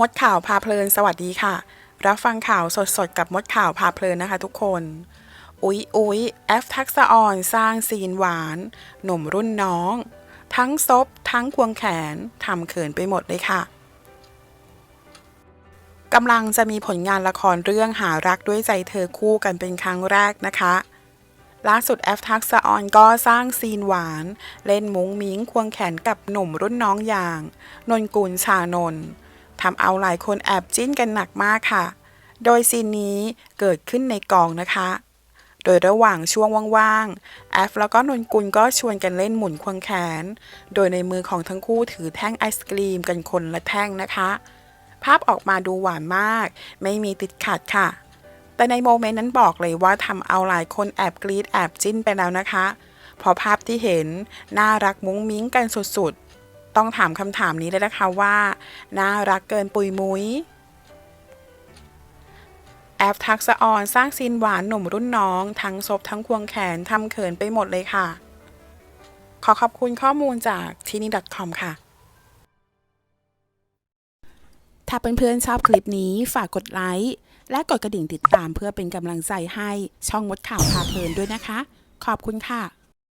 มดข่าวพาเพลินสวัสดีค่ะ รับฟังข่าวสดๆ กับมดข่าวพาเพลินนะคะทุกคน อุ๊ยอุ๊ยแอฟทักษะออนสร้างซีนหวาน หนุ่มรุ่นน้อง ทั้งซบทั้งควงแขนทำเขินไปหมดเลยค่ะกำลังจะมีผลงานละครเรื่องหารักด้วยใจเธอคู่กันเป็นครั้งแรกนะคะล่าสุดแอฟทักษะออนก็สร้างซีนหวาน เล่นมุ้งมิ้งควงแขนกับหนุ่มรุ่นน้องอย่าง นนกุลชานนท์ ทำเอาหลายคนแอบจิ้นกันหนักมากค่ะ โดยซีนนี้เกิดขึ้นในกองนะคะ โดยระหว่างช่วงว่างๆ แอฟแล้วก็นนกุลก็ชวนกันเล่นหมุนควงแขน โดยในมือของทั้งคู่ถือแท่งไอศกรีมกันคนละแท่งนะคะ ภาพออกมาดูหวานมาก ไม่มีติดขัดค่ะ แต่ในโมเมนต์นั้นบอกเลยว่าทำเอาหลายคนแอบกรีดแอบจิ้นไปแล้วนะคะ เพราะภาพที่เห็นน่ารักมุ้งมิ้งกันสุดๆ ต้องถามคำถามนี้เลยนะคะว่า น่ารักเกินปุยมุ้ยแอฟทักษะออนสร้างซีนหวานหนุ่มรุ่นน้อง ทั้งซบทั้งควงแขนทำเขินไปหมดเลยค่ะ ขอขอบคุณข้อมูลจากทีนี่ .com ค่ะ ถ้าเพื่อนๆชอบคลิปนี้ฝากกดไลค์ และกดกระดิ่งติดตามเพื่อเป็นกำลังใจให้ช่องมดข่าวพาเพลินด้วยนะคะ ขอบคุณค่ะ